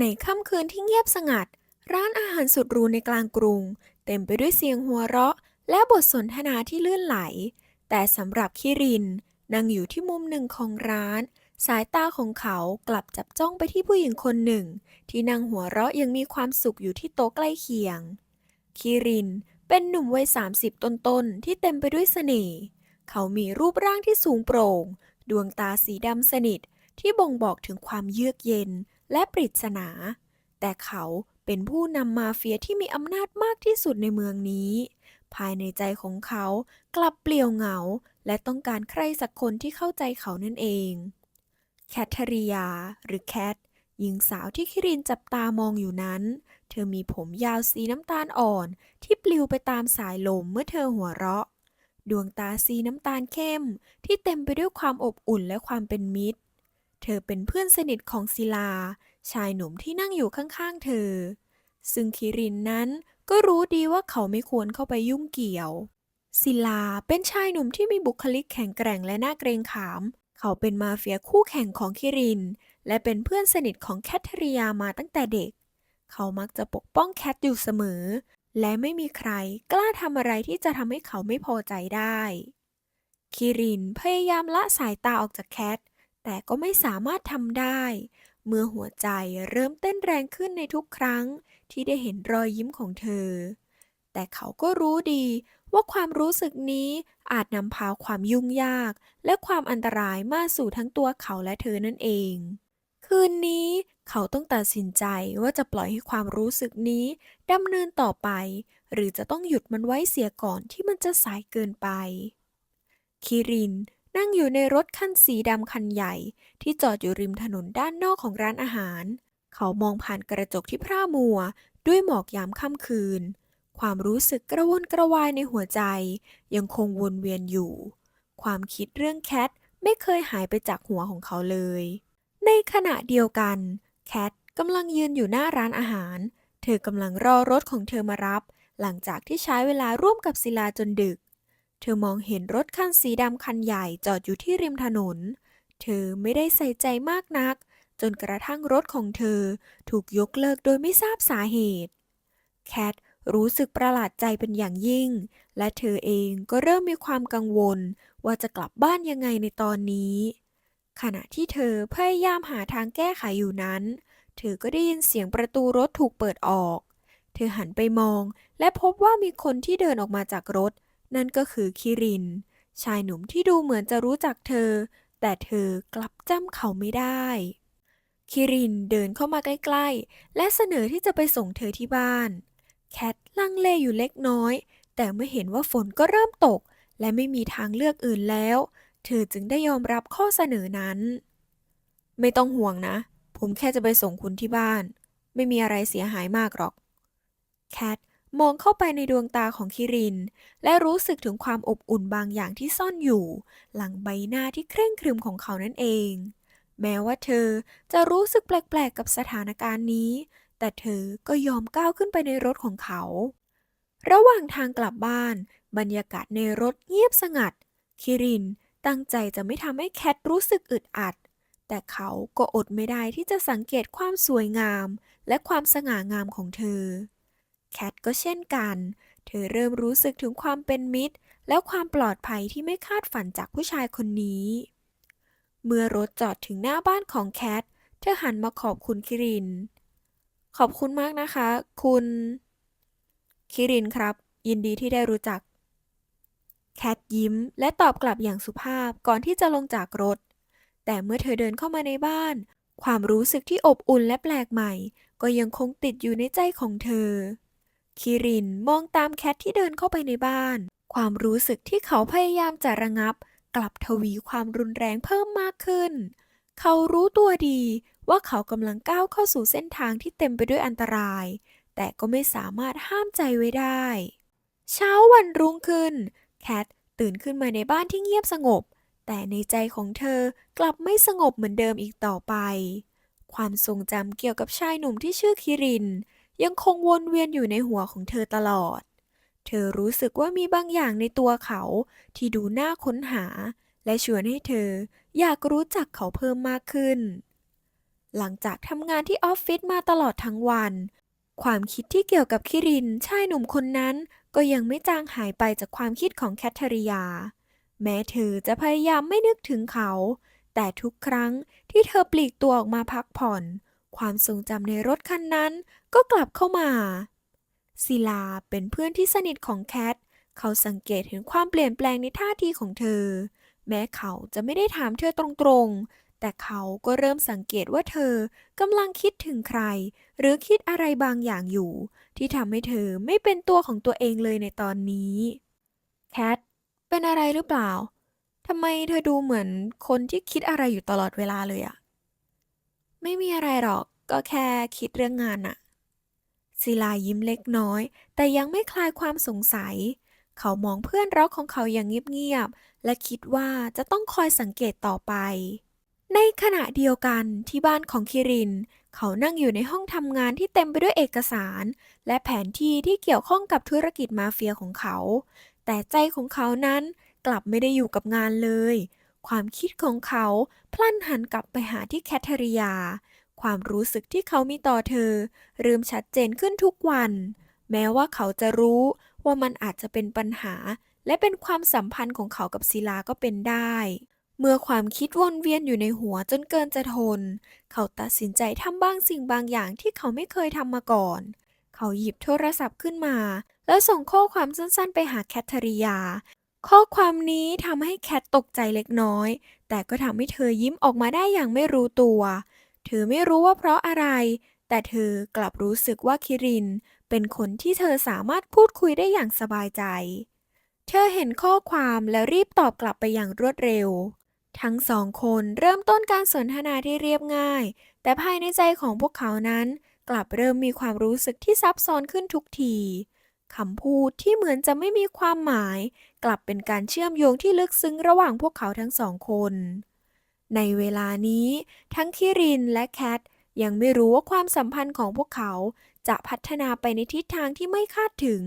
ในค่ำคืนที่เงียบสงัด ร้านอาหารสุดหรูในกลางกรุง เต็มไปด้วยเสียงหัวเราะ และบทสนทนาที่ลื่นไหล แต่สำหรับคิรินนั่งอยู่ที่มุมหนึ่งของร้าน สายตาของเขากลับจับจ้องไปที่ผู้หญิงคนหนึ่ง ที่นั่งหัวเราะยังมีความสุขอยู่ที่โต๊ะใกล้เคียง คิรินเป็นหนุ่มวัย 30 ต้นๆ ที่เต็มไปด้วยเสน่ห์ เขามีรูปร่างที่สูงโปร่ง ดวงตาสีดำสนิทที่บ่งบอกถึงความเยือกเย็น และปริศนา แต่เขาเป็นผู้นำมาเฟียที่มีอำนาจมากที่สุดในเมืองนี้ ภายในใจของเขากลับเปลี่ยวเหงา และต้องการใครสักคนที่เข้าใจเขานั่นเอง แคทเธอรียา หรือแคทหญิงสาวที่คิรินจับตามองอยู่นั้น เธอมีผมยาวสีน้ำตาลอ่อน ที่ปลิวไปตามสายลมเมื่อเธอหัวเราะ ดวงตาสีน้ำตาลเข้ม ที่เต็มไปด้วยความอบอุ่นและความเป็นมิตร เธอเป็นเพื่อนสนิทของศิลา ชายหนุ่มที่นั่งอยู่ข้างๆเธอ ซึ่งคิรินนั้นก็รู้ดีว่าเขาไม่ควรเข้าไปยุ่งเกี่ยว ศิลาเป็นชายหนุ่มที่มีบุคลิกแข็งแกร่งและน่าเกรงขาม เขาเป็นมาเฟียคู่แข่งของคิริน และเป็นเพื่อนสนิทของแคทเธอรียามาตั้งแต่เด็ก เขามักจะปกป้องแคทอยู่เสมอ และไม่มีใครกล้าทำอะไรที่จะทำให้เขาไม่พอใจได้ คิรินพยายามละสายตาออกจากแคท แต่ก็ไม่สามารถทำได้ เมื่อหัวใจเริ่มเต้นแรงขึ้นในทุกครั้งที่ได้เห็นรอยยิ้มของเธอ แต่เขาก็รู้ดีว่าความรู้สึกนี้อาจนำพาความยุ่งยาก และความอันตรายมาสู่ทั้งตัวเขาและเธอนั่นเอง คืนนี้เขาต้องตัดสินใจว่าจะปล่อยให้ความรู้สึกนี้ดำเนินต่อไป หรือจะต้องหยุดมันไว้เสียก่อนที่มันจะสายเกินไป คิริน นั่งอยู่ในรถคันสีดำคันใหญ่ ที่จอดอยู่ริมถนนด้านนอกของร้านอาหาร เขามองผ่านกระจกที่พร่ามัว ด้วยหมอกยามค่ำคืน ความรู้สึกกระวนกระวายในหัวใจ ยังคงวนเวียนอยู่ ความคิดเรื่องแคทไม่เคยหายไปจากหัวของเขาเลย ในขณะเดียวกัน แคทกำลังยืนอยู่หน้าร้านอาหาร เธอกำลังรอรถของเธอมารับ หลังจากที่ใช้เวลาร่วมกับศิลาจนดึก เธอมองเห็นรถคันสีดำคันใหญ่จอดอยู่ที่ริมถนน เธอไม่ได้ใส่ใจมากนัก จนกระทั่งรถของเธอถูกยกเลิกโดยไม่ทราบสาเหตุ แคทรู้สึกประหลาดใจเป็นอย่างยิ่ง และเธอเองก็เริ่มมีความกังวล ว่าจะกลับบ้านยังไงในตอนนี้ ขณะที่เธอพยายามหาทางแก้ไขอยู่นั้น เธอก็ได้ยินเสียงประตูรถถูกเปิดออก เธอหันไปมองและพบว่ามีคนที่เดินออกมาจากรถ นั่นก็คือคิริน ชายหนุ่มที่ดูเหมือนจะรู้จักเธอ แต่เธอกลับจำเขาไม่ได้ คิรินเดินเข้ามาใกล้ๆ และเสนอที่จะไปส่งเธอที่บ้าน แคทลังเลอยู่เล็กน้อย แต่เมื่อเห็นว่าฝนก็เริ่มตก และไม่มีทางเลือกอื่นแล้ว เธอจึงได้ยอมรับข้อเสนอนั้น ไม่ต้องห่วงนะ ผมแค่จะไปส่งคุณที่บ้าน ไม่มีอะไรเสียหายมากหรอก แคท มองเข้าไปในดวงตาของคิริน และรู้สึกถึงความอบอุ่นบางอย่างที่ซ่อนอยู่ หลังใบหน้าที่เคร่งครึมของเขานั่นเอง แม้ว่าเธอจะรู้สึกแปลกๆกับสถานการณ์นี้ แต่เธอก็ยอมก้าวขึ้นไปในรถของเขา ระหว่างทางกลับบ้าน บรรยากาศในรถเงียบสงัด คิรินตั้งใจจะไม่ทำให้แคทรู้สึกอึดอัด แต่เขาก็อดไม่ได้ที่จะสังเกตความสวยงาม และความสง่างามของเธอ แคทก็เช่นกัน เธอเริ่มรู้สึกถึงความเป็นมิตร และความปลอดภัยที่ไม่คาดฝันจากผู้ชายคนนี้ เมื่อรถจอดถึงหน้าบ้านของแคท เธอหันมาขอบคุณคิริน ขอบคุณมากนะคะ คุณ คิรินครับ ยินดีที่ได้รู้จัก แคทยิ้มและตอบกลับอย่างสุภาพก่อนที่จะลงจากรถ แต่เมื่อเธอเดินเข้ามาในบ้าน ความรู้สึกที่อบอุ่นและแปลกใหม่ ก็ยังคงติดอยู่ในใจของเธอ คิรินมองตามแคทที่เดินเข้าไปในบ้าน ความรู้สึกที่เขาพยายามจะระงับ กลับทวีความรุนแรงเพิ่มมากขึ้น เขารู้ตัวดีว่าเขากำลังก้าวเข้าสู่เส้นทางที่เต็มไปด้วยอันตราย แต่ก็ไม่สามารถห้ามใจไว้ได้ เช้าวันรุ่งขึ้น แคทตื่นขึ้นมาในบ้านที่เงียบสงบ แต่ในใจของเธอกลับไม่สงบเหมือนเดิมอีกต่อไป ความทรงจำเกี่ยวกับชายหนุ่มที่ชื่อคิริน ยังคงวนเวียนอยู่ในหัวของเธอตลอด เธอรู้สึกว่ามีบางอย่างในตัวเขาที่ดูน่าค้นหา และชวนให้เธออยากรู้จักเขาเพิ่มมากขึ้น หลังจากทำงานที่ออฟฟิศมาตลอดทั้งวัน ความคิดที่เกี่ยวกับคิรินชายหนุ่มคนนั้นก็ยังไม่จางหายไปจากความคิดของแคทเธอรียา แม้เธอจะพยายามไม่นึกถึงเขา แต่ทุกครั้งที่เธอปลีกตัวออกมาพักผ่อน ความทรงจำในรถคันนั้นก็กลับเข้ามาศิลาเป็นเพื่อนที่สนิทของแคท เขาสังเกตเห็นความเปลี่ยนแปลงในท่าทีของเธอ แม้เขาจะไม่ได้ถามเธอตรงๆ แต่เขาก็เริ่มสังเกตว่าเธอกำลังคิดถึงใคร หรือคิดอะไรบางอย่างอยู่ ที่ทำให้เธอไม่เป็นตัวของตัวเองเลยในตอนนี้ แคท เป็นอะไรหรือเปล่าทำไมเธอดูเหมือนคนที่คิดอะไรอยู่ตลอดเวลาเลยอะ ไม่มีอะไรหรอก ก็แค่คิดเรื่องงานอะศิลายิ้มเล็กน้อย แต่ยังไม่คลายความสงสัย เขามองเพื่อนรักของเขาอย่างเงียบๆ และคิดว่าจะต้องคอยสังเกตต่อไป ในขณะเดียวกันที่บ้านของคิริน เขานั่งอยู่ในห้องทำงานที่เต็มไปด้วยเอกสาร และแผนที่ที่เกี่ยวข้องกับธุรกิจมาเฟียของเขา แต่ใจของเขานั้นกลับไม่ได้อยู่กับงานเลย ความคิดของเขาพลันหันกลับไปหาที่แคทเธอรียา ความรู้สึกที่เขามีต่อเธอ เริ่มชัดเจนขึ้นทุกวัน แม้ว่าเขาจะรู้ว่ามันอาจจะเป็นปัญหา และเป็นความสัมพันธ์ของเขากับศิลาก็เป็นได้ เมื่อความคิดวนเวียนอยู่ในหัวจนเกินจะทน เขาตัดสินใจทำบางสิ่งบางอย่างที่เขาไม่เคยทำมาก่อน เขาหยิบโทรศัพท์ขึ้นมา แล้วส่งข้อความสั้นๆ ไปหาแคทเธอรียา ข้อความนี้ทำให้แคทตกใจเล็กน้อย แต่ก็ทำให้เธอยิ้มออกมาได้อย่างไม่รู้ตัว เธอไม่รู้ว่าเพราะอะไร แต่เธอกลับรู้สึกว่าคิริน เป็นคนที่เธอสามารถพูดคุยได้อย่างสบายใจ เธอเห็นข้อความแล้วรีบตอบกลับไปอย่างรวดเร็ว ทั้งสองคนเริ่มต้นการสนทนาที่เรียบง่าย แต่ภายในใจของพวกเขานั้น กลับเริ่มมีความรู้สึกที่ซับซ้อนขึ้นทุกที คำพูดที่เหมือนจะไม่มีความหมาย กลับเป็นการเชื่อมโยงที่ลึกซึ้งระหว่างพวกเขาทั้งสองคน ในเวลานี้ ทั้งคิรินและแคทยังไม่รู้ว่าความสัมพันธ์ของพวกเขาจะพัฒนาไปในทิศทางที่ไม่คาดถึง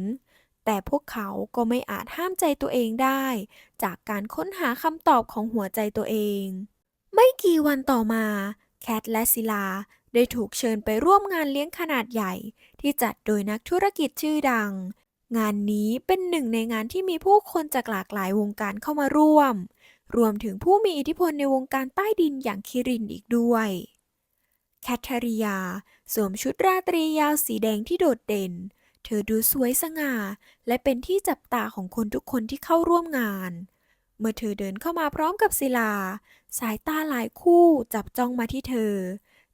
แต่พวกเขาก็ไม่อาจห้ามใจตัวเองได้ จากการค้นหาคำตอบของหัวใจตัวเอง ไม่กี่วันต่อมา แคทและศิลา ได้ถูกเชิญไปร่วมงานเลี้ยงขนาดใหญ่ ที่จัดโดยนักธุรกิจชื่อดัง งานนี้เป็นหนึ่งในงานที่มีผู้คนจากหลากหลายวงการเข้ามาร่วม รวมถึงผู้มีอิทธิพลในวงการใต้ดินอย่างคิรินอีกด้วยแคทเธอรียาสวมชุดราตรียาวสีแดงที่โดดเด่น เธอดูสวยสง่า และเป็นที่จับตาของคนทุกคนที่เข้าร่วมงาน เมื่อเธอเดินเข้ามาพร้อมกับศิลา สายตาหลายคู่จับจ้องมาที่เธอ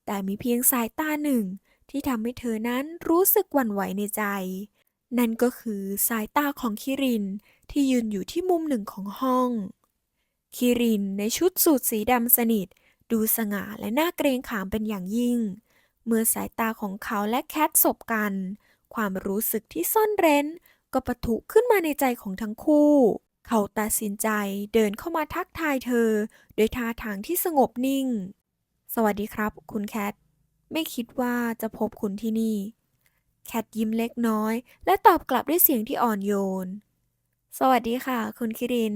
แต่มีเพียงสายตาหนึ่ง ที่ทำให้เธอนั้นรู้สึกหวั่นไหวในใจ นั่นก็คือสายตาของคิรินที่ยืนอยู่ที่มุมหนึ่งของห้อง คิรินในชุดสูทสีดำสนิท ดูสง่าและน่าเกรงขามเป็นอย่างยิ่ง เมื่อสายตาของเขาและแคทสบกัน ความรู้สึกที่ซ่อนเร้น ก็ปะทุขึ้นมาในใจของทั้งคู่ เขาตัดสินใจเดินเข้ามาทักทายเธอ โดยท่าทางที่สงบนิ่ง สวัสดีครับ คุณแคท ไม่คิดว่าจะพบคุณที่นี่ แคทยิ้มเล็กน้อย และตอบกลับด้วยเสียงที่อ่อนโยน สวัสดีค่ะ คุณคิริน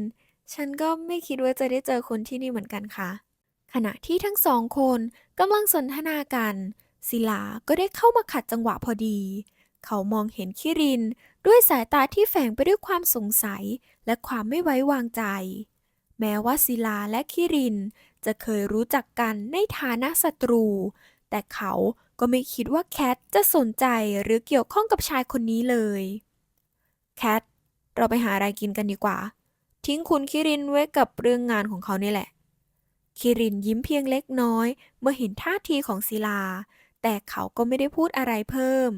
ฉันก็ไม่คิดว่าจะได้เจอคนที่นี่เหมือนกันค่ะ ขณะที่ทั้งสองคนกำลังสนทนากัน ศิลาก็ได้เข้ามาขัดจังหวะพอดี เขามองเห็นคิรินด้วยสายตาที่แฝงไปด้วยความสงสัยและความไม่ไว้วางใจ แม้ว่าศิลาและคิริน จะเคยรู้จักกันในฐานะศัตรู แต่เขาก็ไม่คิดว่าแคทจะสนใจหรือเกี่ยวข้องกับชายคนนี้เลย แคท เราไปหาอะไรกินกันดีกว่า ทิ้งคุณคิรินไว้กับเรื่องงานของเขานี่แหละ คิรินยิ้มเพียงเล็กน้อย เมื่อเห็นท่าทีของศิลา แต่เขาก็ไม่ได้พูดอะไรเพิ่ม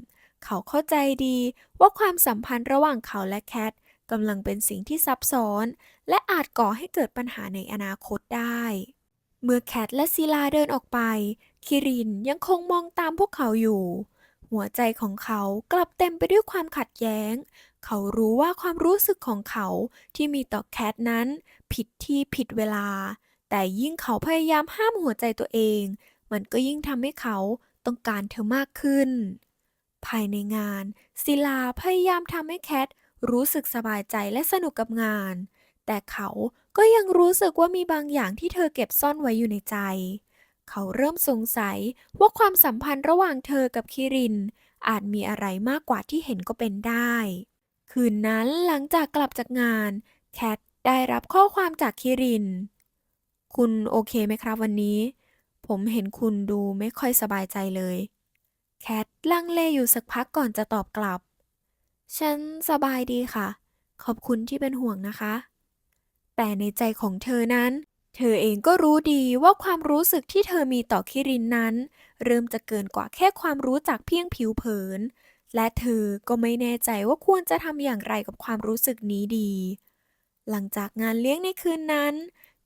เขาเข้าใจดีว่าความสัมพันธ์ระหว่างเขาและแคทกำลังเป็นสิ่งที่ซับซ้อน และอาจก่อให้เกิดปัญหาในอนาคตได้ เมื่อแคทและศิลาเดินออกไป คิรินยังคงมองตามพวกเขาอยู่ หัวใจของเขากลับเต็มไปด้วยความขัดแย้ง เขารู้ว่าความรู้สึกของเขาที่มีต่อแคทนั้น ผิดที่ผิดเวลา แต่ยิ่งเขาพยายามห้ามหัวใจตัวเอง มันก็ยิ่งทำให้เขาต้องการเธอมากขึ้น ภายในงาน ศิลาพยายามทำให้แคทรู้สึกสบายใจและสนุกกับงาน แต่เขา ก็ยังรู้สึกว่ามีบางอย่างที่เธอเก็บซ่อนไว้อยู่ในใจ เขาเริ่มสงสัยว่าความสัมพันธ์ระหว่างเธอกับคิริน อาจมีอะไรมากกว่าที่เห็นก็เป็นได้ คืนนั้นหลังจากกลับจากงาน แคทได้รับข้อความจากคิริน คุณโอเคไหมครับวันนี้ ผมเห็นคุณดูไม่ค่อยสบายใจเลย แคทลังเลอยู่สักพักก่อนจะตอบกลับ ฉันสบายดีค่ะ ขอบคุณที่เป็นห่วงนะคะ แต่ในใจของเธอนั้น เธอเองก็รู้ดีว่าความรู้สึกที่เธอมีต่อคิรินนั้น เริ่มจะเกินกว่าแค่ความรู้จักเพียงผิวเผิน และเธอก็ไม่แน่ใจว่าควรจะทำอย่างไรกับความรู้สึกนี้ดี หลังจากงานเลี้ยงในคืนนั้น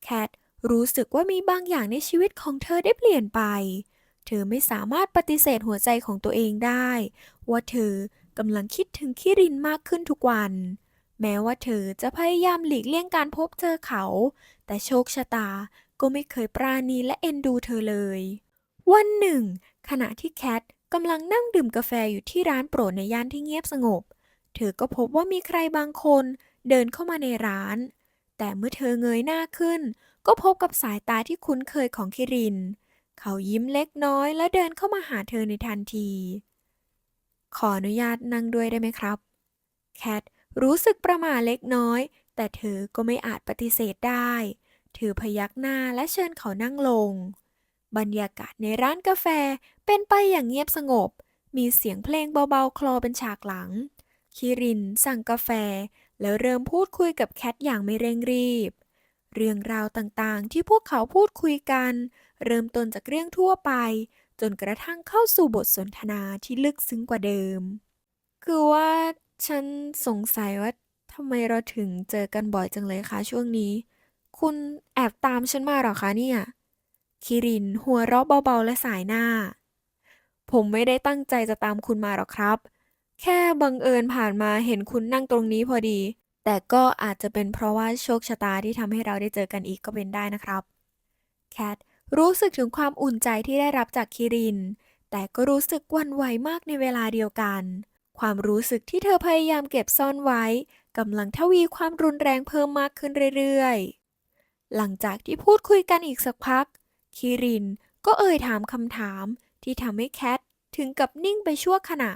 แคทรู้สึกว่ามีบางอย่างในชีวิตของเธอได้เปลี่ยนไป เธอไม่สามารถปฏิเสธหัวใจของตัวเองได้ ว่าเธอกำลังคิดถึงคิรินมากขึ้นทุกวัน แม้ว่าเธอจะพยายามหลีกเลี่ยงการพบเจอเขา แต่โชคชะตาก็ไม่เคยปราณีและเอ็นดูเธอเลย วันหนึ่ง ขณะที่แคทกำลังนั่งดื่มกาแฟอยู่ที่ร้านโปรดในย่านที่เงียบสงบ เธอก็พบว่ามีใครบางคนเดินเข้ามาในร้าน แต่เมื่อเธอเงยหน้าขึ้น ก็พบกับสายตาที่คุ้นเคยของคิริน เขายิ้มเล็กน้อยและเดินเข้ามาหาเธอในทันที ขออนุญาตนั่งด้วยได้ไหมครับ แคท รู้สึกประหม่าเล็กน้อย แต่เธอก็ไม่อาจปฏิเสธได้ เธอพยักหน้าและเชิญเขานั่งลง บรรยากาศในร้านกาแฟเป็นไปอย่างเงียบสงบ มีเสียงเพลงเบาๆ คลอเป็นฉากหลัง คิรินสั่งกาแฟ แล้วเริ่มพูดคุยกับแคทอย่างไม่เร่งรีบ เรื่องราวต่างๆ ที่พวกเขาพูดคุยกัน เริ่มต้นจากเรื่องทั่วไป จนกระทั่งเข้าสู่บทสนทนาที่ลึกซึ้งกว่าเดิม คือว่า ฉันสงสัยว่าทำไมเราถึงเจอกันบ่อยจังเลยคะช่วงนี้ คุณแอบตามฉันมาเหรอคะเนี่ย คิรินหัวเราะเบาๆและสายหน้า ผมไม่ได้ตั้งใจจะตามคุณมาหรอกครับ แค่บังเอิญผ่านมาเห็นคุณนั่งตรงนี้พอดี แต่ก็อาจจะเป็นเพราะว่าโชคชะตาที่ทำให้เราได้เจอกันอีกก็เป็นได้นะครับแคทรู้สึกถึงความอุ่นใจที่ได้รับจากคิริน แต่ก็รู้สึกวั่นไหวมากในเวลาเดียวกัน ความรู้สึกที่เธอพยายามเก็บซ่อนไว้กำลังทวีความรุนแรงเพิ่มมากขึ้นเรื่อยๆ หลังจากที่พูดคุยกันอีกสักพัก คิรินก็เอ่ยถามคำถามที่ทำให้แคทถึงกับนิ่งไปชั่วขณะ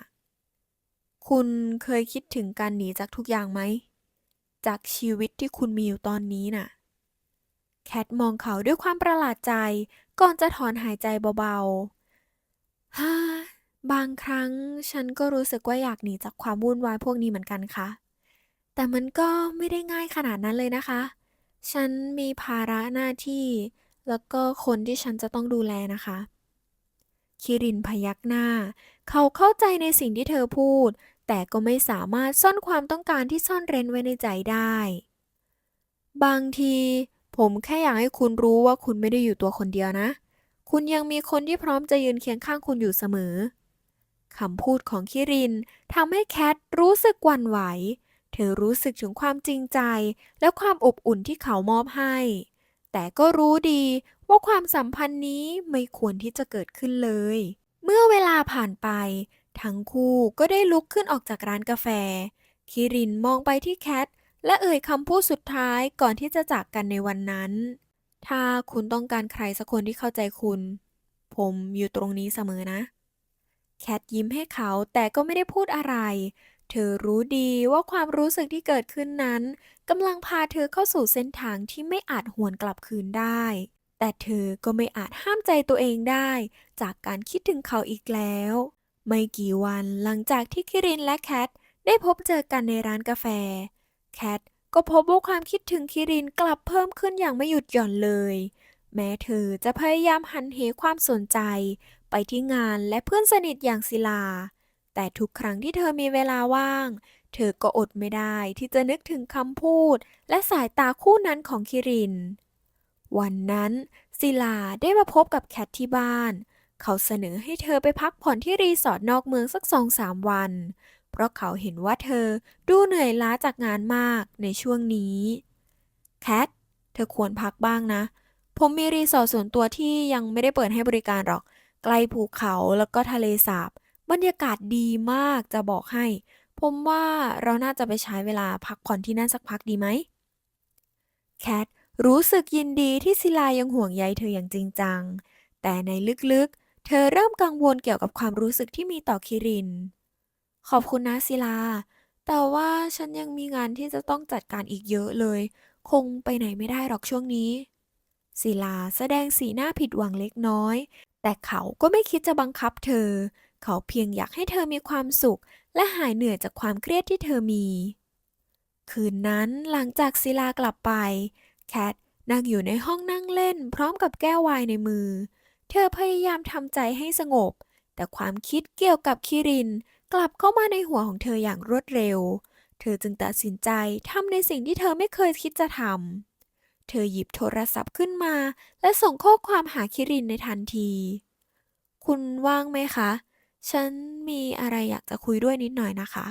คุณเคยคิดถึงการหนีจากทุกอย่างไหม จากชีวิตที่คุณมีอยู่ตอนนี้น่ะ แคทมองเขาด้วยความประหลาดใจก่อนจะถอนหายใจเบาๆ ฮ่า บางครั้งฉันก็รู้สึกว่าอยากหนีจากความวุ่นวายพวกนี้เหมือนกันค่ะ แต่มันก็ไม่ได้ง่ายขนาดนั้นเลยนะคะ ฉันมีภาระหน้าที่ แล้วก็คนที่ฉันจะต้องดูแลนะคะ คิรินพยักหน้า เขาเข้าใจในสิ่งที่เธอพูด แต่ก็ไม่สามารถซ่อนความต้องการที่ซ่อนเร้นไว้ในใจได้ บางที ผมแค่อยากให้คุณรู้ว่าคุณไม่ได้อยู่ตัวคนเดียวนะ คุณยังมีคนที่พร้อมจะยืนเคียงข้างคุณอยู่เสมอ คำพูดของคิรินทำให้แคทรู้สึกหวั่นไหว เธอรู้สึกถึงความจริงใจ และความอบอุ่นที่เขามอบให้ แต่ก็รู้ดีว่าความสัมพันธ์นี้ไม่ควรที่จะเกิดขึ้นเลย เมื่อเวลาผ่านไป ทั้งคู่ก็ได้ลุกขึ้นออกจากร้านกาแฟ คิรินมองไปที่แคทและเอ่ยคำพูดสุดท้ายก่อนที่จะจากกันในวันนั้น ถ้าคุณต้องการใครสักคนที่เข้าใจคุณ ผมอยู่ตรงนี้เสมอนะ แคทยิ้มให้เขาแต่ก็ไม่ได้พูดอะไร เธอรู้ดีว่าความรู้สึกที่เกิดขึ้นนั้นกำลังพาเธอเข้าสู่เส้นทางที่ไม่อาจหวนกลับคืนได้ แต่เธอก็ไม่อาจห้ามใจตัวเองได้ จากการคิดถึงเขาอีกแล้ว ไม่กี่วันหลังจากที่คิรินและแคทได้พบเจอกันในร้านกาแฟ แคทก็พบว่าความคิดถึงคิรินกลับเพิ่มขึ้นอย่างไม่หยุดหย่อนเลย แม้เธอจะพยายามหันเหความสนใจไปที่งานและเพื่อนสนิทอย่างศิลา แต่ทุกครั้งที่เธอมีเวลาว่าง เธอก็อดไม่ได้ที่จะนึกถึงคำพูด และสายตาคู่นั้นของคิริน วันนั้นศิลาได้มาพบกับแคทที่บ้าน เขาเสนอให้เธอไปพักผ่อนที่รีสอร์ทนอกเมืองสักสองสามวัน เพราะเขาเห็นว่าเธอดูเหนื่อยล้าจากงานมากในช่วงนี้ แคท เธอควรพักบ้างนะ ผมมีรีสอร์ทส่วนตัวที่ยังไม่ได้เปิดให้บริการหรอก ใกล้ภูเขาแล้วก็ทะเลสาบ บรรยากาศดีมากจะบอกให้ ผมว่าเราน่าจะไปใช้เวลาพักผ่อนที่นั่นสักพักดีไหม แคทรู้สึกยินดีที่ศิลายังห่วงใยเธออย่างจริงจัง แต่ในลึกๆ เธอเริ่มกังวลเกี่ยวกับความรู้สึกที่มีต่อคิริน ขอบคุณนะศิลา แต่ว่าฉันยังมีงานที่จะต้องจัดการอีกเยอะเลย คงไปไหนไม่ได้หรอกช่วงนี้ ศิลาแสดงสีหน้าผิดหวังเล็กน้อย แต่เขาก็ไม่คิดจะบังคับเธอ เขาเพียงอยากให้เธอมีความสุข และหายเหนื่อยจากความเครียดที่เธอมี คืนนั้นหลังจากศิลากลับไป แคทนั่งอยู่ในห้องนั่งเล่น พร้อมกับแก้วไวน์ในมือ เธอพยายามทำใจให้สงบ แต่ความคิดเกี่ยวกับคิริน กลับเข้ามาในหัวของเธออย่างรวดเร็ว เธอจึงตัดสินใจทำในสิ่งที่เธอไม่เคยคิดจะทำ เธอหยิบโทรศัพท์ขึ้นมา และส่งข้อความหาคิรินในทันที คุณว่างไหมคะ ฉันมีอะไรอยากจะคุยด้วยนิดหน่อยนะคะ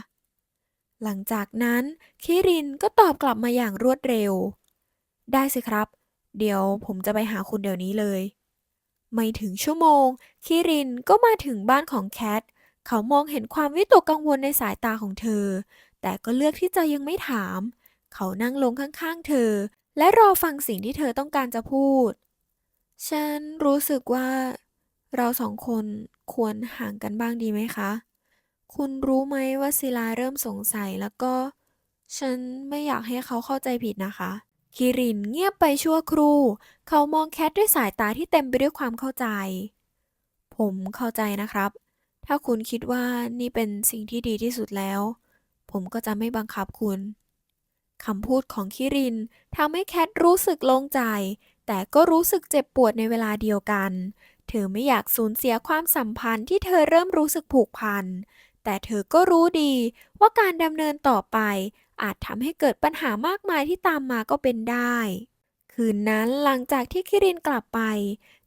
หลังจากนั้นคิรินก็ตอบกลับมาอย่างรวดเร็ว ได้สิครับ เดี๋ยวผมจะไปหาคุณเดี๋ยวนี้เลย ไม่ถึงชั่วโมง คิรินก็มาถึงบ้านของแคท เขามองเห็นความวิตกกังวลในสายตาของเธอ แต่ก็เลือกที่จะยังไม่ถาม เขานั่งลงข้างๆ เธอ และรอฟังสิ่งที่เธอต้องการจะพูด ฉันรู้สึกว่า เราสองคนควรห่างกันบ้างดีไหมคะ คุณรู้ไหมว่าศิลาเริ่มสงสัยแล้วก็ ฉันไม่อยากให้เขาเข้าใจผิดนะคะ คิรินเงียบไปชั่วครู่ เขามองแคทด้วยสายตาที่เต็มไปด้วยความเข้าใจ ผมเข้าใจนะครับ ถ้าคุณคิดว่านี่เป็นสิ่งที่ดีที่สุดแล้ว ผมก็จะไม่บังคับคุณ คำพูดของคิรินทำให้แคทรู้สึกโล่งใจ แต่ก็รู้สึกเจ็บปวดในเวลาเดียวกัน เธอไม่อยากสูญเสียความสัมพันธ์ที่เธอเริ่มรู้สึกผูกพัน แต่เธอก็รู้ดีว่าการดำเนินต่อไป อาจทำให้เกิดปัญหามากมายที่ตามมาก็เป็นได้ คืนนั้นหลังจากที่คิรินกลับไป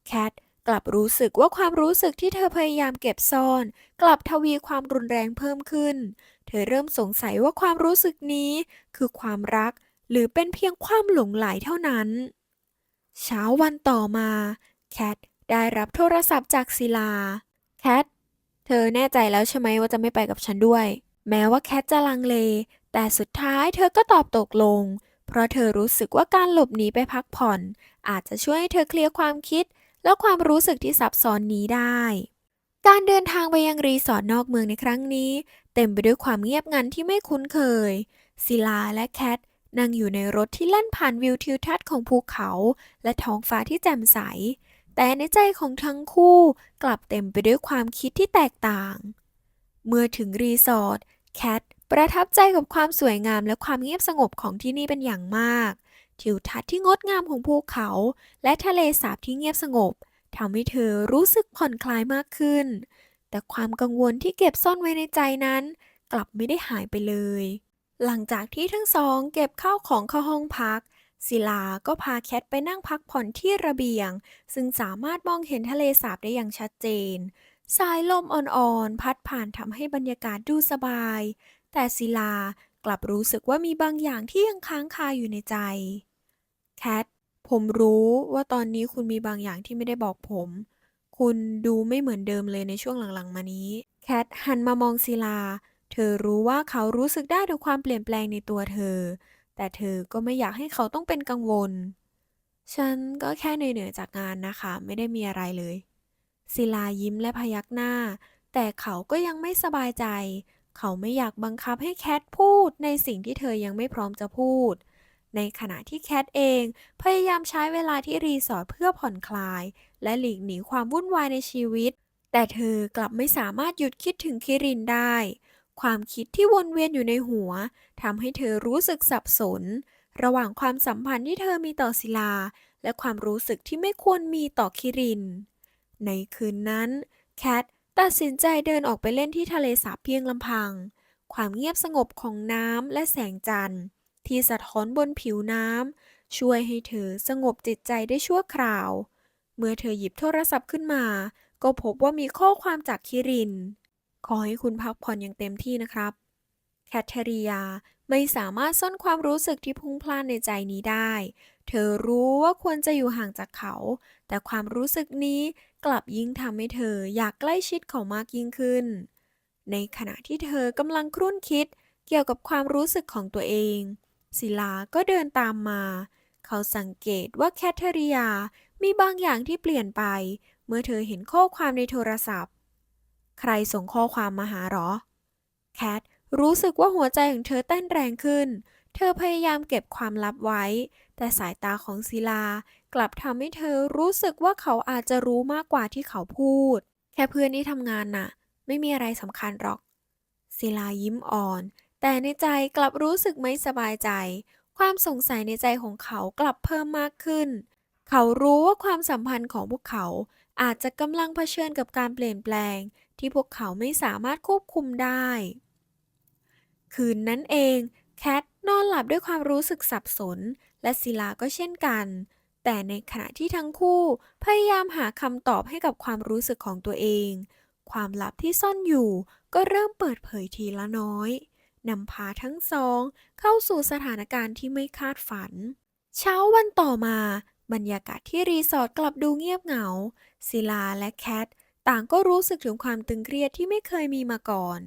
แคท กลับรู้สึกว่าความรู้สึกที่เธอพยายามเก็บซ่อน กลับทวีความรุนแรงเพิ่มขึ้น เธอเริ่มสงสัยว่าความรู้สึกนี้คือความรัก หรือเป็นเพียงความหลงไหลเท่านั้น เช้าวันต่อมา แคทได้รับโทรศัพท์จากศิลา แคท เธอแน่ใจแล้วใช่ไหมว่าจะไม่ไปกับฉันด้วย แม้ว่าแคทจะลังเล แต่สุดท้ายเธอก็ตอบตกลง เพราะเธอรู้สึกว่าการหลบหนีไปพักผ่อน อาจจะช่วยให้เธอเคลียร์ความคิด และความรู้สึกที่ซับซ้อนนี้ได้ การเดินทางไปยังรีสอร์ทนอกเมืองในครั้งนี้ เต็มไปด้วยความเงียบงันที่ไม่คุ้นเคย ศิลาและแคทนั่งอยู่ในรถที่แล่นผ่านวิวทิวทัศน์ของภูเขา และท้องฟ้าที่แจ่มใส แต่ในใจของทั้งคู่กลับเต็มไปด้วยความคิดที่แตกต่าง เมื่อถึงรีสอร์ทแคทประทับใจกับความสวยงามและความเงียบสงบของที่นี่เป็นอย่างมาก ทิวทัศน์ที่งดงามของภูเขา และทะเลสาบที่เงียบสงบทำให้เธอรู้สึกผ่อนคลายมากขึ้น แต่ความกังวลที่เก็บซ่อนไว้ในใจนั้น กลับไม่ได้หายไปเลย หลังจากที่ทั้งสองเก็บข้าวของเข้าห้องพัก ศิลาก็พาแคทไปนั่งพักผ่อนที่ระเบียง ซึ่งสามารถมองเห็นทะเลสาบได้อย่างชัดเจน สายลมอ่อนๆ พัดผ่านทำให้บรรยากาศดูสบาย แต่ศิลากลับรู้สึกว่ามีบางอย่างที่ยังค้างคาอยู่ในใจ แคท ผมรู้ว่าตอนนี้คุณมีบางอย่างที่ไม่ได้บอกผม คุณดูไม่เหมือนเดิมเลยในช่วงหลังๆ มานี้ แคทหันมามองศิลา เธอรู้ว่าเขารู้สึกได้ถึงความเปลี่ยนแปลงในตัวเธอ แต่เธอก็ไม่อยากให้เขาต้องเป็นกังวล ฉันก็แค่เหนื่อยๆจากงานนะคะ ไม่ได้มีอะไรเลย ศิลายิ้มและพยักหน้า แต่เขาก็ยังไม่สบายใจ เขาไม่อยากบังคับให้แคทพูดในสิ่งที่เธอยังไม่พร้อมจะพูด ในขณะที่แคทเอง พยายามใช้เวลาที่รีสอร์ทเพื่อผ่อนคลาย และหลีกหนีความวุ่นวายในชีวิต แต่เธอกลับไม่สามารถหยุดคิดถึงคิรินได้ ความคิดที่วนเวียนอยู่ในหัวทำให้เธอรู้สึกสับสน ระหว่างความสัมพันธ์ที่เธอมีต่อศิลา และความรู้สึกที่ไม่ควรมีต่อคิริน ในคืนนั้นแคทตัดสินใจเดินออกไปเล่นที่ทะเลสาบเพียงลำพัง ความเงียบสงบของน้ำและแสงจันทร์ ที่สะท้อนบนผิวน้ำช่วยให้เธอสงบจิตใจได้ชั่วคราว เมื่อเธอหยิบโทรศัพท์ขึ้นมา ก็พบว่ามีข้อความจากคิริน ขอให้คุณพักผ่อนอย่างเต็มที่นะครับ แคทเธอรียาไม่สามารถซ่อนความรู้สึกที่พุ่งพล่านในใจนี้ได้ เธอรู้ว่าควรจะอยู่ห่างจากเขา แต่ความรู้สึกนี้กลับยิ่งทำให้เธออยากใกล้ชิดเขามากยิ่งขึ้น ในขณะที่เธอกำลังครุ่นคิดเกี่ยวกับความรู้สึกของตัวเอง ศิลาก็เดินตามมา เขาสังเกตว่าแคทเธอรียามีบางอย่างที่เปลี่ยนไป เมื่อเธอเห็นข้อความในโทรศัพท์ ใครส่งข้อความมาหาหรอ แคทรู้สึกว่าหัวใจของเธอเต้นแรงขึ้น เธอพยายามเก็บความลับไว้ แต่สายตาของศิลากลับทำให้เธอรู้สึกว่าเขาอาจจะรู้มากกว่าที่เขาพูด แค่เพื่อนที่ทำงานน่ะ ไม่มีอะไรสำคัญหรอกศิลายิ้มอ่อน แต่ในใจกลับรู้สึกไม่สบายใจ ความสงสัยในใจของเขากลับเพิ่มมากขึ้น เขารู้ว่าความสัมพันธ์ของพวกเขาอาจจะกำลังเผชิญกับการเปลี่ยนแปลง ที่พวกเขาไม่สามารถควบคุมได้ คืนนั้นเองแคทนอนหลับด้วยความรู้สึกสับสน และศิลาก็เช่นกัน แต่ในขณะที่ทั้งคู่พยายามหาคำตอบให้กับความรู้สึกของตัวเอง ความลับที่ซ่อนอยู่ก็เริ่มเปิดเผยทีละน้อย นำพาทั้งสอง เข้าสู่สถานการณ์ที่ไม่คาดฝัน เช้าวันต่อมา บรรยากาศที่รีสอร์ทกลับดูเงียบเหงา ศิลาและแคท ต่างก็รู้สึกถึงความตึงเครียดที่ไม่เคยมีมาก่อน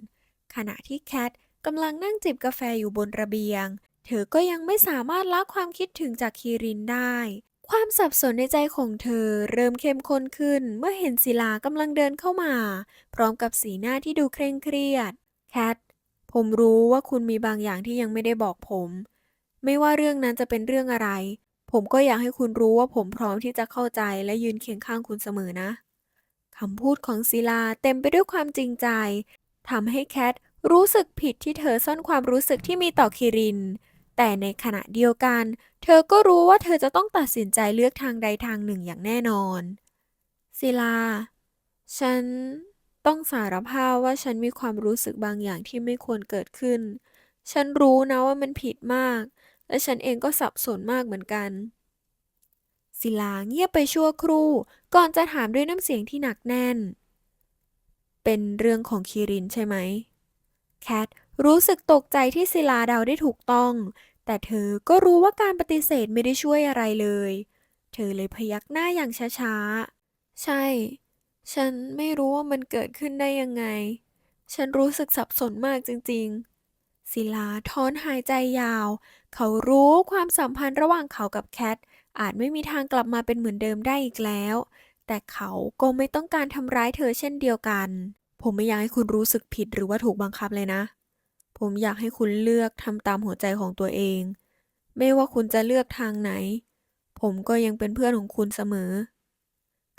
ขณะที่แคทกำลังนั่งจิบกาแฟอยู่บนระเบียง เธอก็ยังไม่สามารถละความคิดถึงจากคีรินได้ ความสับสนในใจของเธอเริ่มเข้มข้นขึ้นเมื่อเห็นศิลากำลังเดินเข้ามา พร้อมกับสีหน้าที่ดูเคร่งเครียด แคท ผมรู้ว่าคุณมีบางอย่างที่ยังไม่ได้บอกผม ไม่ว่าเรื่องนั้นจะเป็นเรื่องอะไร ผมก็อยากให้คุณรู้ว่าผมพร้อมที่จะเข้าใจและยืนเคียงข้างคุณเสมอนะคำพูดของศิลาเต็มไปด้วยความจริงใจทำให้แคทรู้สึกผิดที่เธอซ่อนความรู้สึกที่มีต่อคิริน แต่ในขณะเดียวกัน เธอก็รู้ว่าเธอจะต้องตัดสินใจเลือกทางใดทางหนึ่งอย่างแน่นอนศิลา ฉัน ต้องสารภาพว่าฉันมีความรู้สึกบางอย่างที่ไม่ควรเกิดขึ้น ฉันรู้นะว่ามันผิดมาก และฉันเองก็สับสนมากเหมือนกัน ศิลาเงียบไปชั่วครู่ ก่อนจะถามด้วยน้ำเสียงที่หนักแน่น เป็นเรื่องของคิรินใช่ไหม แคทรู้สึกตกใจที่ศิลาเดาได้ถูกต้อง แต่เธอก็รู้ว่าการปฏิเสธไม่ได้ช่วยอะไรเลย เธอเลยพยักหน้าอย่างช้าๆ ใช่ ฉันไม่รู้ว่ามันเกิดขึ้นได้ยังไง ฉันรู้สึกสับสนมากจริงๆ ศิลาถอนหายใจยาว เขารู้ความสัมพันธ์ระหว่างเขากับแคทอาจไม่มีทางกลับมาเป็นเหมือนเดิมได้อีกแล้ว แต่เขาก็ไม่ต้องการทำร้ายเธอเช่นเดียวกัน ผมไม่อยากให้คุณรู้สึกผิดหรือว่าถูกบังคับเลยนะ ผมอยากให้คุณเลือกทำตามหัวใจของตัวเอง ไม่ว่าคุณจะเลือกทางไหน ผมก็ยังเป็นเพื่อนของคุณเสมอ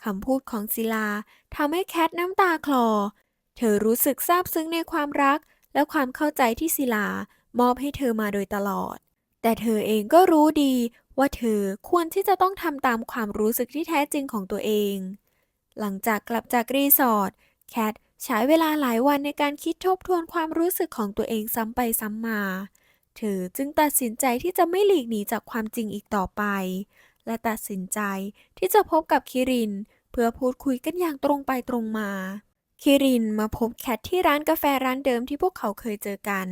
คำพูดของศิลาทำให้แคทน้ำตาคลอ เธอรู้สึกซาบซึ้งในความรัก และความเข้าใจที่ศิลามอบให้เธอมาโดยตลอด แต่เธอเองก็รู้ดีว่าเธอควรที่จะต้องทำตามความรู้สึกที่แท้จริงของตัวเอง หลังจากกลับจากรีสอร์ทแคทใช้เวลาหลายวันในการคิดทบทวนความรู้สึกของตัวเองซ้ำไปซ้ำมา เธอจึงตัดสินใจที่จะไม่หลีกหนีจากความจริงอีกต่อไป และตัดสินใจที่จะพบกับคิริน เพื่อพูดคุยกันอย่างตรงไปตรงมา คิรินมาพบแคทที่ร้านกาแฟร้านเดิมที่พวกเขาเคยเจอกัน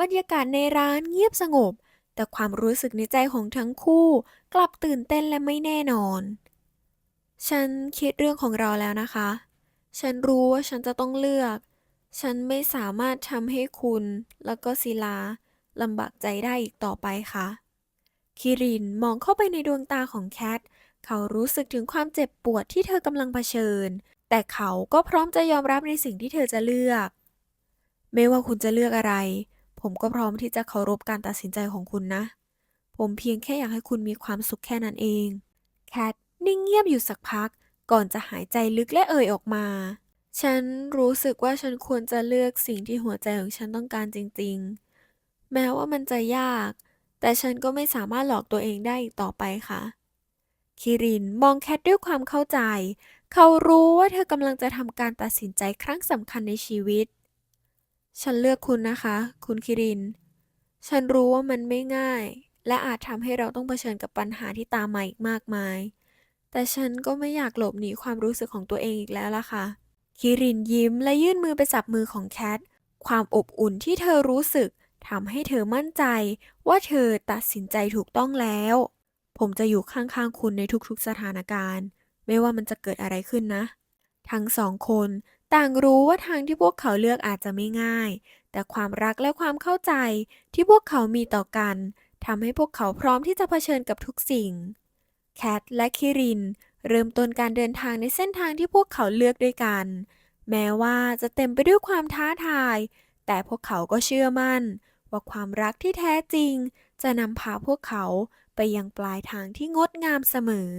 บรรยากาศในร้านเงียบสงบ แต่ความรู้สึกในใจของทั้งคู่ กลับตื่นเต้นและไม่แน่นอน ฉันคิดเรื่องของเราแล้วนะคะ ฉันรู้ว่าฉันจะต้องเลือก ฉันไม่สามารถทำให้คุณ แล้วก็ศิลาลำบากใจได้อีกต่อไปค่ะ คิรินมองเข้าไปในดวงตาของแคท เขารู้สึกถึงความเจ็บปวดที่เธอกำลังเผชิญ แต่เขาก็พร้อมจะยอมรับในสิ่งที่เธอจะเลือก ไม่ว่าคุณจะเลือกอะไร ผมก็พร้อมที่จะเคารพการตัดสินใจของคุณนะ ผมเพียงแค่อยากให้คุณมีความสุขแค่นั้นเอง แคทนิ่งเงียบอยู่สักพัก ก่อนจะหายใจลึกและเอ่ยออกมา ฉันรู้สึกว่าฉันควรจะเลือกสิ่งที่หัวใจของฉันต้องการจริง ๆ แม้ว่ามันจะยาก แต่ฉันก็ไม่สามารถหลอกตัวเองได้อีกต่อไปค่ะ คิรินมองแคทด้วยความเข้าใจ เขารู้ว่าเธอกำลังจะทำการตัดสินใจครั้งสำคัญในชีวิต ฉันเลือกคุณนะคะ คุณคิริน ฉันรู้ว่ามันไม่ง่าย และอาจทำให้เราต้องเผชิญกับปัญหาที่ตามมาอีกมากมาย แต่ฉันก็ไม่อยากหลบหนีความรู้สึกของตัวเองอีกแล้วล่ะค่ะ คิรินยิ้มและยื่นมือไปจับมือของแคท ความอบอุ่นที่เธอรู้สึก ทำให้เธอมั่นใจว่าเธอตัดสินใจถูกต้องแล้ว ผมจะอยู่ข้างๆคุณในทุกๆสถานการณ์ ไม่ว่ามันจะเกิดอะไรขึ้นนะ ทั้งสองคนต่างรู้ว่าทางที่พวกเขาเลือกอาจจะไม่ง่าย แต่ความรักและความเข้าใจที่พวกเขามีต่อกันทำให้พวกเขาพร้อมที่จะเผชิญกับทุกสิ่ง แคทและคิริน เริ่มต้นการเดินทางในเส้นทางที่พวกเขาเลือกด้วยกัน แม้ว่าจะเต็มไปด้วยความท้าทาย แต่พวกเขาก็เชื่อมั่น ว่าความรักที่แท้จริงจะนำพาพวกเขาไปยังปลายทางที่งดงามเสมอ